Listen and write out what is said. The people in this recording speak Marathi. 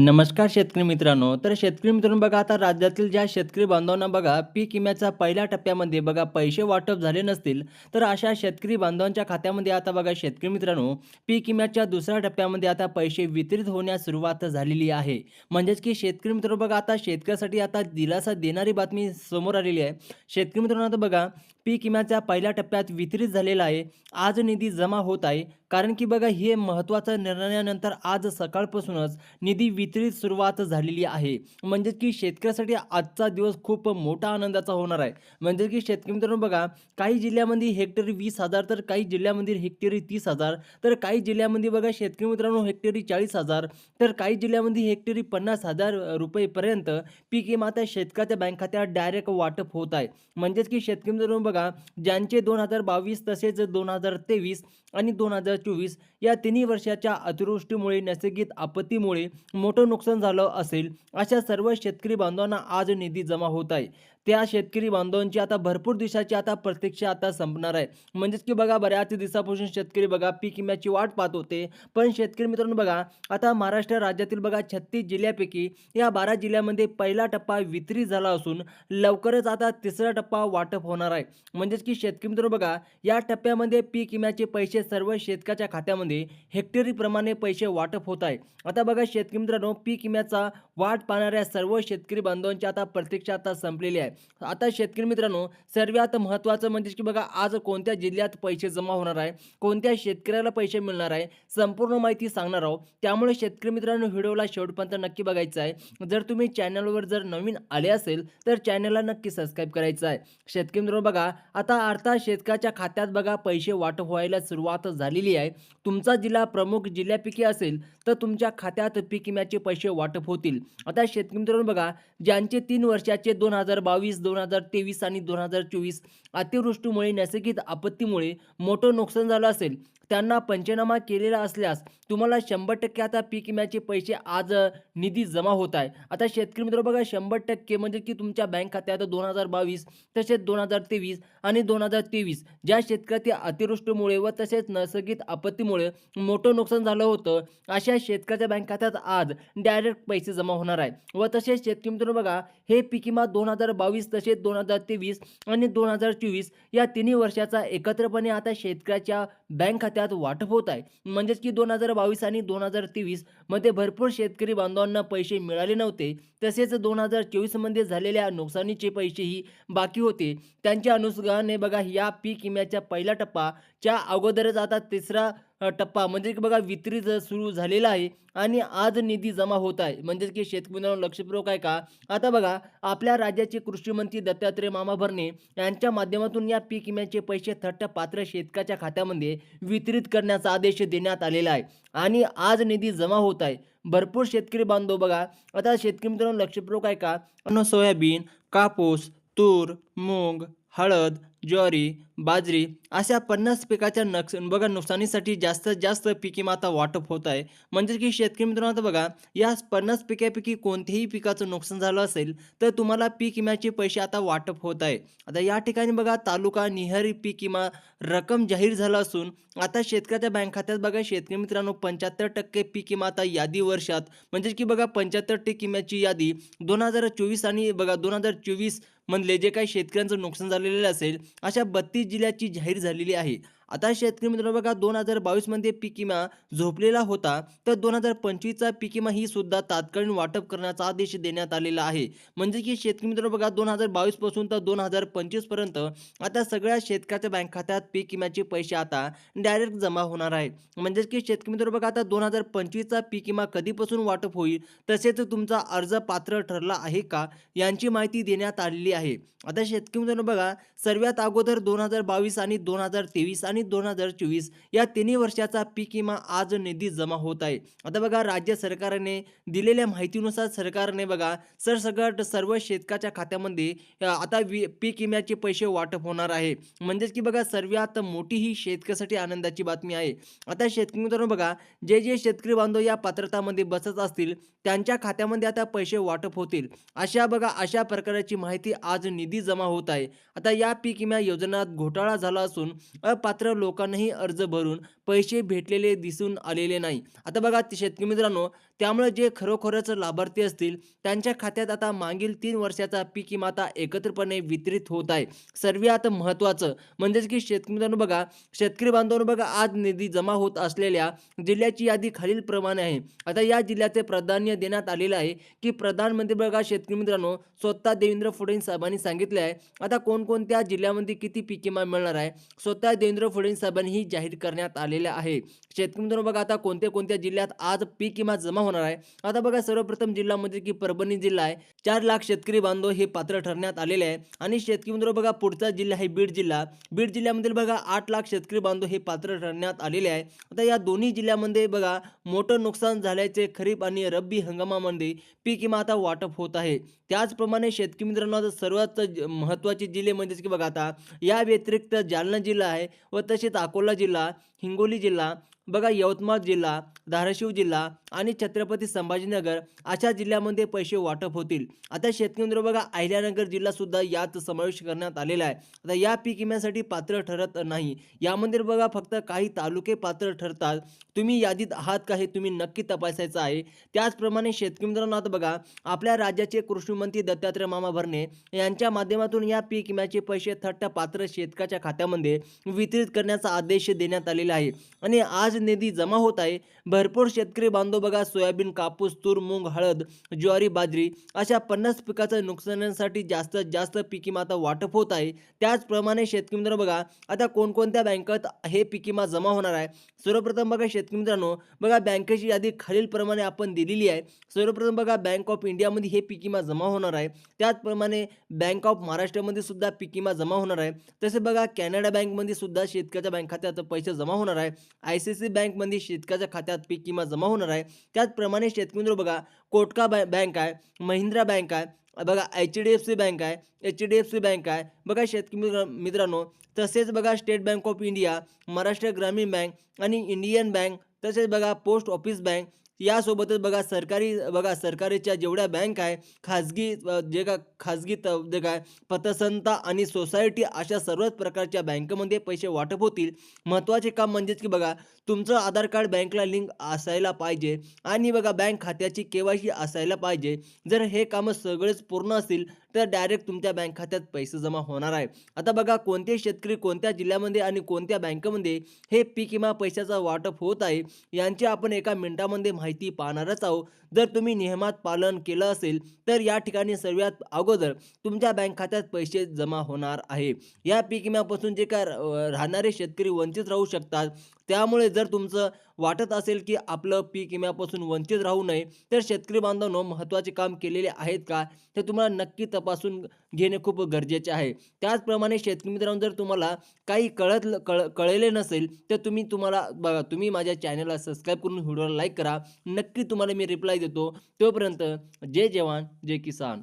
नमस्कार शेतकरी मित्रांनो. तर शेतकरी मित्रांनो बघा आता राज्यातील ज्या शेतकरी बांधवांना बघा पीक विम्याच्या पहिल्या टप्प्यामध्ये बघा पैसे वाटप झाले नसतील तर अशा शेतकरी बांधवांच्या खात्यामध्ये आता बघा शेतकरी मित्रांनो पीक विम्याच्या दुसऱ्या टप्प्यामध्ये आता पैसे वितरित होण्यास सुरुवात झालेली आहे. म्हणजेच की शेतकरी मित्रांनो बघा आता शेतकऱ्यासाठी आता दिलासा देणारी बातमी समोर आलेली आहे. शेतकरी मित्रांनो आता बघा पीक विम्याच्या पहिल्या टप्प्यात वितरित झालेला आहे. आज निधी जमा होत आहे. कारण की बघा हे महत्त्वाच्या निर्णयानंतर आज सकाळपासूनच निधी वितरित सुरुवात झालेली आहे. म्हणजेच की शेतकऱ्यासाठी आजचा दिवस खूप मोठा आनंदाचा होणार आहे. म्हणजे की शेतकरी मित्रांनो बघा काही जिल्ह्यामध्ये हेक्टरी वीस हजार तर काही जिल्ह्यामध्ये हेक्टरी तीस हजार तर काही जिल्ह्यामध्ये बघा शेतकरी मित्रांनो हेक्टरी चाळीस हजार तर काही जिल्ह्यामध्ये हेक्टरी पन्नास हजार रुपयेपर्यंत पीक विमा त्या शेतकऱ्याच्या बँक खात्यात डायरेक्ट वाटप होत आहे. म्हणजेच की शेतकरी मित्रांनो बघा ज्यांचे दोन हजार बावीस तसेच दोन हजार तेवीस आणि दोन हजार चोवीस या तिन्ही वर्षाच्या अतिवृष्टीमुळे नैसर्गिक आपत्तीमुळे मोठं नुकसान झालं असेल अशा सर्व शेतकरी बांधवांना आज निधी जमा होत आहे. त्या शेतकरी बांधवांची आता भरपूर दिवसाची आता प्रतीक्षा आता संपणार आहे. म्हणजेच की बघा बऱ्याच दिवसापासून शेतकरी बघा पीक विम्याची वाट पाहत होते. पण शेतकरी मित्रांनो बघा आता महाराष्ट्र राज्यातील बघा छत्तीस जिल्ह्यापैकी या बारा जिल्ह्यामध्ये पहिला टप्पा वितरित झाला असून लवकरच आता तिसरा टप्पा वाटप होणार आहे. म्हणजेच की शेतकरी मित्र बघा या टप्प्यामध्ये पीक विम्याचे पैसे सर्व शेतकऱ्याच्या खात्यामध्ये हेक्टरीप्रमाणे पैसे वाटप होत आहे. आता बघा शेतकरी मित्रांनो पीक विम्याचा वाट पाहणाऱ्या सर्व शेतकरी बांधवांची आता प्रतीक्षा आता संपलेली आहे. आता शेतकरी मित्रांनो सर्वात महत्त्वाचं म्हणजे की बघा आज कोणत्या जिल्ह्यात पैसे जमा होणार आहे कोणत्या शेतकऱ्याला पैसे मिळणार आहे संपूर्ण माहिती सांगणार आहोत. त्यामुळे शेतकरी मित्रांनो व्हिडिओला शेवटपर्यंत नक्की बघायचं आहे. जर तुम्ही चॅनलवर जर नवीन आले असेल तर चॅनलला नक्की सबस्क्राईब करायचं आहे. शेतकरी मित्रांनो बघा आता अर्थात शेतकऱ्याच्या खात्यात बघा पैसे वाटप व्हायला सुरुवात झालेली आहे. तुमचा जिल्हा प्रमुख जिल्ह्यापैकी असेल तर तुमच्या खात्यात पीक विम्याचे पैसे वाटप होतील. आता शेतकरी मित्रांनो बघा ज्यांचे तीन वर्षाचे दोन हजार बावीस दोन हजार तेवीस आणि दोन हजार चोवीस अतिवृष्टीमुळे नैसर्गिक आपत्तीमुळे मोठं नुकसान झालं असेल त्यांना पंचनामा केलेला असल्यास तुम्हाला शंभर टक्के आता पीक विम्याचे पैसे आज निधी जमा होत आहे. आता शेतकरी मित्र बघा शंभर टक्के म्हणजे की तुमच्या बँक खात्यात दोन हजार बावीस तसेच दोन हजार तेवीस आणि दोन हजार तेवीस. ज्या शेतकऱ्याच्या अतिवृष्टीमुळे व तसेच नैसर्गिक आपत्तीमुळे मोठं नुकसान झालं होतं अशा शेतकऱ्याच्या बँक खात्यात आज डायरेक्ट पैसे जमा होणार आहे व तसेच शेतकरी मित्र बघा हे पीक विमा दोन हजार बावीस तसेच दोन हजार तेवीस आणि दोन हजार चोवीस या तिन्ही वर्षाचा एकत्रपणे आता शेतकऱ्याच्या बँक खात्यात त्यात वाटप होत आहे. म्हणजेच की दोन हजार बावीस आणि दोन हजार तेवीसमध्ये भरपूर शेतकरी बांधवांना पैसे मिळाले नव्हते. तसेच दोन हजार चोवीसमध्ये झालेल्या नुकसानीचे पैसेही बाकी होते. त्यांच्या अनुषंगाने बघा या पीक विम्याच्या पहिला टप्पाच्या अगोदरच आता तिसरा टप्पा. म्हणजे की बघा वितरित सुरू झालेला आहे आणि आज निधी जमा होत आहे. म्हणजेच की शेतकऱ्यांना लक्षपूर्वक आहे का? आता बघा आपल्या राज्याचे कृषी मंत्री दत्तात्रय मामा भरणे यांच्या माध्यमातून या पीक विम्याचे पैसे थट्ट पात्र शेतकऱ्याच्या खात्यामध्ये वितरित करण्याचा आदेश देण्यात आलेला आहे. आणि आज निधी जमा होत आहे. भरपूर शेतकरी बांधव बघा आता शेतकरी मित्रांनो लक्षपूर्वक आहे का? अन्न सोयाबीन कापूस तूर मूग हळद ज्वारी बाजरी अशा पन्नास पिकाच्या नक्स बघा नुकसानीसाठी जास्तीत जास्त पीक आता वाटप होत आहे. म्हणजे की शेतकरी मित्रांनो आता बघा या पन्नास पिकापैकी कोणत्याही पिकाचं नुकसान झालं असेल तर तुम्हाला पीक विम्याचे पैसे आता वाटप होत आहे. आता या ठिकाणी बघा तालुका निहारी पीक विमा रक्कम जाहीर झाला असून आता शेतकऱ्याच्या बँक खात्यात बघा शेतकरी मित्रांनो पंच्याहत्तर टक्के पीक विमा आता यादी वर्षात. म्हणजे की बघा पंच्याहत्तर टक्के विम्याची यादी दोन हजार चोवीस आणि बघा दोन हजार चोवीस मधले जे काही शेतकऱ्यांचं नुकसान झालेलं असेल अशा बत्तीस जिल्ह्याची जाहीर झालेली आहे. आता शेतकरी मित्रांनो बघा दोन हजार बावीसमध्ये पीक विमा झोपलेला होता. तर दोन हजार पंचवीसचा पीक विमा ही सुद्धा तात्कालीन वाटप करण्याचा आदेश देण्यात आलेला आहे. म्हणजे की शेतकरी मित्रांनो बघा दोन हजार बावीसपासून तर दोन हजार पंचवीसपर्यंत आता सगळ्या शेतकऱ्याच्या बँक खात्यात पीक विम्याचे पैसे आता डायरेक्ट जमा होणार आहे म्हणजेच की शेतकरी मित्रांनो बघा आता दोन हजार पंचवीसचा पीक विमा कधीपासून वाटप होईल? तसेच तुमचा अर्ज पात्र ठरला आहे का? यांची माहिती देण्यात आलेली आहे. आता शेतकरी मित्रांनो बघा सर्वात अगोदर दोन हजार बावीस आणि दोन हजार तेवीस आणि दोन हजार चोवीस या तिन्ही वर्षाचा पीक विमा आज निधी जमा होत आहे. आता बघा राज्य सरकारने दिलेल्या माहितीनुसार सरकारने बघा सरसकट सर्व शेतकाच्या खात्यामध्ये आता वि पीक विम्याचे पैसे वाटप होणार आहे. म्हणजेच की बघा सर्वात मोठी ही शेतकऱ्यासाठी आनंदाची बातमी आहे. आता शेतकरी मित्रांनो बघा जे जे शेतकरी बांधव या पात्रतामध्ये बसत असतील त्यांच्या खात्यामध्ये आता पैसे वाटप होतील. अशा बघा अशा प्रकारची माहिती आज निधी जमा होत आहे. आता या पीक विमा योजनात घोटाळा झाला असून अपात्र मात्र लोकांनाही अर्ज भरून पैसे भेटलेले दिसून आलेले नाही. आता बघा ते शेतकरी मित्रांनो त्यामुळे जे खरोखरच लाभार्थी असतील त्यांच्या खात्यात आता मागील तीन वर्षाचा पीक विमा आता एकत्रपणे वितरित होत आहे. सर्वात महत्त्वाचं म्हणजेच की शेतकरी मित्रांनो बघा शेतकरी बांधवांनो बघा आज निधी जमा होत असलेल्या जिल्ह्याची यादी खालील प्रमाणे आहे. आता या जिल्ह्याचे प्राधान्य देण्यात आलेलं आहे की प्रधानमंत्री बघा शेतकरी मित्रांनो स्वतः देवेंद्र फडणवीस साहेबांनी सांगितले आहे. आता कोणकोणत्या जिल्ह्यामध्ये किती पीक विमा मिळणार आहे? स्वतः देवेंद्र फडणवीस साहेबांनी जाहीर करण्यात आलेल्या आहे. शेतकरी मित्रांनो बघा आता कोणत्या कोणत्या जिल्ह्यात आज पीक विमा जमा होणार आहे? आता बघा सर्वप्रथम जिल्हा म्हणजे की परभणी जिल्हा आहे. चार लाख शेतकरी बांधव हे पात्र ठरण्यात आलेले आहे. आणि शेतकरी मित्रांनो बघा पुढचा जिल्हा आहे बीड जिल्हा. बीड जिल्ह्यामधील बघा आठ लाख शेतकरी बांधव हे पात्र ठरण्यात आलेले आहे. आता या दोन्ही जिल्ह्यामध्ये बघा मोठं नुकसान झाल्याचे खरीप आणि रब्बी हंगामामध्ये पीक विमा आता वाटप होत आहे. त्याचप्रमाणे शेतकरी मित्रांनो आता सर्वात ज- महत्त्वाचे जिल्हे म्हणजेच की बघा आता या व्यतिरिक्त जालना जिल्हा आहे व तसेच अकोला जिल्हा हिंगोली जिल्हा बघा यवतमाळ जिल्हा धाराशिव जिल्हा आणि छत्रपती संभाजीनगर अशा जिल्ह्यामध्ये पैसे वाटप होतील. आता शेतकरी बघा अहिल्यानगर जिल्हासुद्धा यात समावेश करण्यात आलेला आहे. आता या पीक विम्यासाठी पात्र ठरत नाही. यामध्ये बघा फक्त काही तालुके पात्र ठरतात. तुम्ही यादीत आहात का हे तुम्ही नक्की तपासायचं आहे. त्याचप्रमाणे शेतकरी मित्रांनो आता बघा आपल्या राज्याचे कृषी मंत्री दत्तात्रय मामा भरणे यांच्या माध्यमातून या पीक विम्याचे पैसे थट्ट पात्र शेतकऱ्याच्या खात्यामध्ये वितरित करण्याचा आदेश देण्यात आलेला आहे. आणि आज निधी जमा होत आहे. भरपूर शेतकरी बांधव बघा सोयाबीन कापूस तूर मूग हळद ज्वारी बाजरी अशा पन्नास पिकाच्या नुकसानासाठी जास्तीत जास्त पीक आता वाटप होत आहे. त्याचप्रमाणे शेतकरी मित्रांनो बघा आता कोणकोणत्या बँकेत हे पिकीमा जमा होणार आहे? सर्वप्रथम बघा शेतकरी मित्रांनो बघा बँकेची यादी खालीलप्रमाणे आपण दिलेली आहे. सर्वप्रथम बघा बँक ऑफ इंडियामध्ये हे पिकीमा जमा होणार आहे. त्याचप्रमाणे बँक ऑफ महाराष्ट्रामध्ये सुद्धा पीक विमा जमा होणार आहे. तसे बघा कॅनडा बँकमध्ये सुद्धा शेतकऱ्याच्या बँक खात्यात पैसे जमा होणार आहे. आय सी सी बँकमध्ये शेतकऱ्याच्या खात्यात पीक विमा जमा होणार आहे. त्याचप्रमाणे शेतकरी बघा कोटका बॅ बँक आहे महिंद्रा बँक आहे बघा H D F C bank आहे H D F C bank आहे. बघा शेतकरी मित्र मित्रांनो तसेच बघा State Bank of India Maharashtra Gramin bank आणि इंडियन बँक तसेच बघा पोस्ट ऑफिस बँक यासोबतच बघा सरकारी बघा सरकारीच्या जेवढ्या बँक आहे खाजगी जे का खाजगी त जे काय पतसंस्था आणि सोसायटी अशा सर्वच प्रकारच्या बँकेमध्ये पैसे वाटप होतील. महत्त्वाचे काम म्हणजेच की बघा तुमचं आधार कार्ड बँकला लिंक असायला पाहिजे आणि बघा बँक खात्याची के सी असायला पाहिजे. जर हे कामं सगळेच पूर्ण असतील तर डायरेक्ट तुमच्या बँक खात्यात पैसे जमा होणार आहे. आता बघा कोणते शेतकरी कोणत्या जिल्ह्यामध्ये आणि कोणत्या बँकेमध्ये हे पीक विमा पैशाचं वाटप होत आहे यांची आपण एका मिनिटामध्ये माहिती माहिती पाहणारच आहोत. जर तुम्ही नियमात पालन केलं असेल तर या ठिकाणी सर्वात अगोदर तुमच्या बँक खात्यात पैसे जमा होणार आहे. या पीक विम्यापासून जे काय राहणारे शेतकरी वंचित राहू शकतात. त्यामुळे जर तुमचं वाटत असेल की आपलं पीक विम्यापासून वंचित राहू नये तर शेतकरी बांधवांनो महत्त्वाचे काम केलेले आहेत का ते तुम्हाला नक्की तपासून घेणे खूप गरजेचे आहे. त्याचप्रमाणे शेतकरी मित्रांनो जर तुम्हाला काही कळत कळ कळले नसेल तर तुम्ही तुम्हाला बघा तुम्ही माझ्या चॅनलला सबस्क्राईब करून व्हिडिओला लाईक करा. नक्की तुम्हाला मी रिप्लाय देतो. तोपर्यंत जय जवान जय किसान.